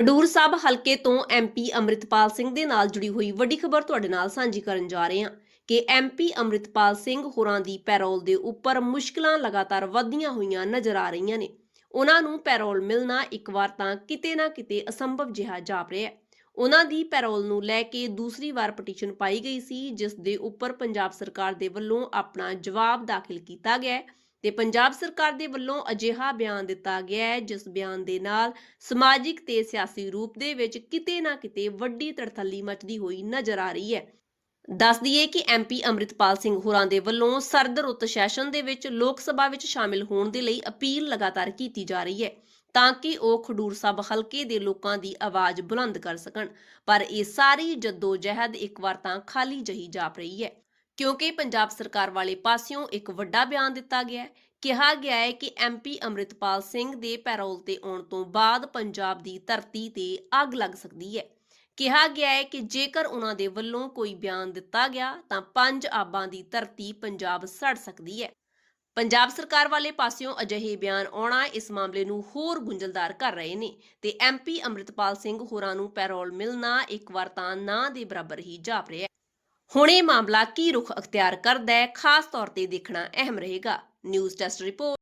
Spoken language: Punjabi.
ਖਡੂਰ ਸਾਹਿਬ ਹਲਕੇ ਤੋਂ ਐਮਪੀ ਅੰਮ੍ਰਿਤਪਾਲ ਸਿੰਘ ਦੇ ਨਾਲ ਜੁੜੀ ਹੋਈ ਵੱਡੀ ਖਬਰ ਤੁਹਾਡੇ ਨਾਲ ਸਾਂਝੀ ਕਰਨ ਜਾ ਰਹੇ ਹਾਂ ਕਿ ਐਮਪੀ ਅੰਮ੍ਰਿਤਪਾਲ ਸਿੰਘ ਹੋਰਾਂ ਦੀ ਪੈਰੋਲ ਦੇ ਉੱਪਰ ਮੁਸ਼ਕਲਾਂ ਲਗਾਤਾਰ ਵਧਦੀਆਂ ਹੋਈਆਂ ਨਜ਼ਰ ਆ ਰਹੀਆਂ ਨੇ। ਉਹਨਾਂ ਨੂੰ ਪੈਰੋਲ ਮਿਲਣਾ ਇੱਕ ਵਾਰ ਤਾਂ ਕਿਤੇ ਨਾ ਕਿਤੇ ਅਸੰਭਵ ਜਿਹਾ ਜਾਪ ਰਿਹਾ ਹੈ। ਉਹਨਾਂ ਦੀ ਪੈਰੋਲ ਨੂੰ ਲੈ ਕੇ ਦੂਸਰੀ ਵਾਰ ਪਟੀਸ਼ਨ ਪਾਈ ਗਈ ਸੀ, ਜਿਸ ਦੇ ਉੱਪਰ ਪੰਜਾਬ ਸਰਕਾਰ ਦੇ ਵੱਲੋਂ ਆਪਣਾ ਜਵਾਬ ਦਾਖਲ ਕੀਤਾ ਗਿਆ ਹੈ। ਤੇ ਪੰਜਾਬ ਸਰਕਾਰ ਦੇ ਵੱਲੋਂ ਅਜਿਹਾ ਬਿਆਨ ਦਿੱਤਾ ਗਿਆ ਹੈ, ਜਿਸ ਬਿਆਨ ਦੇ ਨਾਲ ਸਮਾਜਿਕ ਤੇ ਸਿਆਸੀ ਰੂਪ ਦੇ ਵਿੱਚ ਕਿਤੇ ਨਾ ਕਿਤੇ ਵੱਡੀ ਤੜਥੱਲੀ ਮਚਦੀ ਹੋਈ ਨਜ਼ਰ ਆ ਰਹੀ ਹੈ। ਦੱਸ ਦਈਏ ਕਿ ਐਮਪੀ ਅੰਮ੍ਰਿਤਪਾਲ ਸਿੰਘ ਹੋਰਾਂ ਦੇ ਵੱਲੋਂ ਸਰਦ ਰੁੱਤ ਸੈਸ਼ਨ ਦੇ ਵਿੱਚ ਲੋਕ ਸਭਾ ਵਿੱਚ ਸ਼ਾਮਿਲ ਹੋਣ ਦੇ ਲਈ ਅਪੀਲ ਲਗਾਤਾਰ ਕੀਤੀ ਜਾ ਰਹੀ ਹੈ, ਤਾਂ ਕਿ ਉਹ ਖਡੂਰ ਸਾਹਿਬ ਹਲਕੇ ਦੇ ਲੋਕਾਂ ਦੀ ਆਵਾਜ਼ ਬੁਲੰਦ ਕਰ ਸਕਣ, ਪਰ ਇਹ ਸਾਰੀ ਜਹਿਦ ਇੱਕ ਵਾਰ ਤਾਂ ਖਾਲੀ ਜਹੀ ਜਾਪ ਰਹੀ ਹੈ। ਕਿਉਂਕਿ ਪੰਜਾਬ ਸਰਕਾਰ ਵਾਲੇ ਪਾਸਿਓਂ ਇੱਕ ਵੱਡਾ ਬਿਆਨ ਦਿੱਤਾ ਗਿਆ ਹੈ। ਕਿਹਾ ਗਿਆ ਹੈ ਕਿ ਐਮਪੀ ਅੰਮ੍ਰਿਤਪਾਲ ਸਿੰਘ ਦੇ ਪੈਰੋਲ ਤੇ ਆਉਣ ਤੋਂ ਬਾਅਦ ਪੰਜਾਬ ਦੀ ਧਰਤੀ ਤੇ ਅੱਗ ਲੱਗ ਸਕਦੀ ਹੈ। ਕਿਹਾ ਗਿਆ ਹੈ ਕਿ ਜੇਕਰ ਉਹਨਾਂ ਦੇ ਵੱਲੋਂ ਕੋਈ ਬਿਆਨ ਦਿੱਤਾ ਗਿਆ, ਤਾਂ ਪੰਜ ਆਬਾਂ ਦੀ ਧਰਤੀ ਪੰਜਾਬ ਸੜ ਸਕਦੀ ਹੈ। ਪੰਜਾਬ ਸਰਕਾਰ ਵਾਲੇ ਪਾਸਿਓਂ ਅਜਿਹੇ ਬਿਆਨ ਆਉਣਾ ਇਸ ਮਾਮਲੇ ਨੂੰ ਹੋਰ ਗੁੰਝਲਦਾਰ ਕਰ ਰਹੇ ਨੇ ਤੇ ਐਮਪੀ ਅੰਮ੍ਰਿਤਪਾਲ ਸਿੰਘ ਹੋਰਾਂ ਨੂੰ ਪੈਰੋਲ ਮਿਲਣਾ ਇੱਕ ਵਾਰ ਤਾਂ ਨਾ ਦੇ ਬਰਾਬਰ ਹੀ ਜਾਪ ਰਿਹਾ ਹੈ। ਹੁਣ ਇਹ ਮਾਮਲਾ ਕੀ ਰੁਖ ਅਖਤਿਆਰ ਕਰਦਾ ਹੈ, ਖਾਸ ਤੌਰ ਤੇ ਦੇਖਣਾ ਅਹਿਮ ਰਹੇਗਾ। News desk report.